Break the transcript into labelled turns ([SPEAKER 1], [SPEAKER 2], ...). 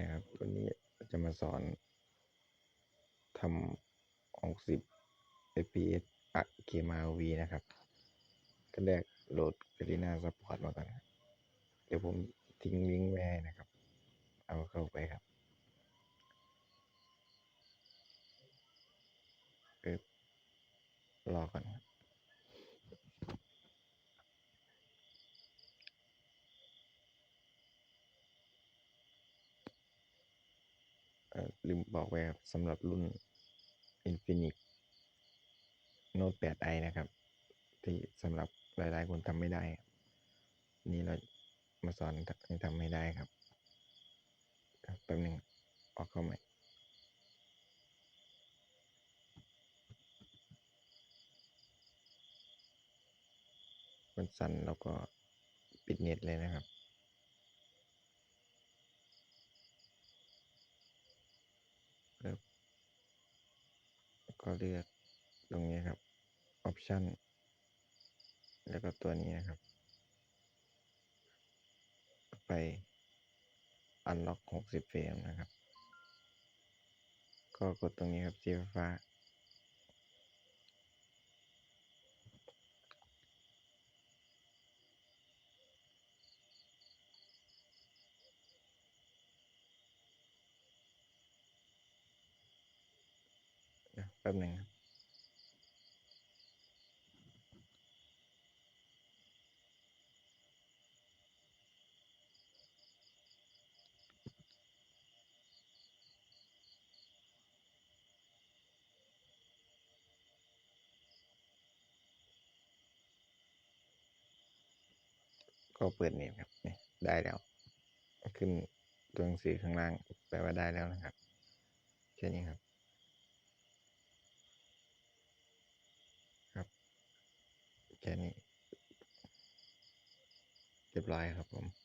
[SPEAKER 1] นะครับ ตัวนี้จะมาสอนทำ60 fps อะเกม RV นะครับก็แรกโหลด Garena Support มาก่อนเดี๋ยวผมทิ้งลิงก์ไว้นะครับ เอาเข้าไปครับปึ๊บรอก่อนครับ เอ่อ ลืมบอกไว้ครับสำหรับรุ่น Infinix Note 8i นะครับ ที่สำหรับหลายๆคนทำไม่ได้ นี่เรามาสอนให้ทำให้ได้ครับแป๊บหนึงออกเข้าใหม่มันสั่นแล้วก็ปิดเน็ตเลยนะครับ ก็เลือกตรงนี้ครับ Option แล้วก็ตัวนี้ครับ ไป Unlock 60 เฟรมนะครับ ก็กดตรงนี้ครับสีฟ้า เดี๋ยว แป๊บหนึ่งครับก็เปิดเน็ตครับนี่ได้แล้ว ขึ้นตัวหนังสือข้างล่างแปลว่าได้แล้วนะครับ แค่นี้ครับครับ แค่นี้ เรียบร้อยครับผม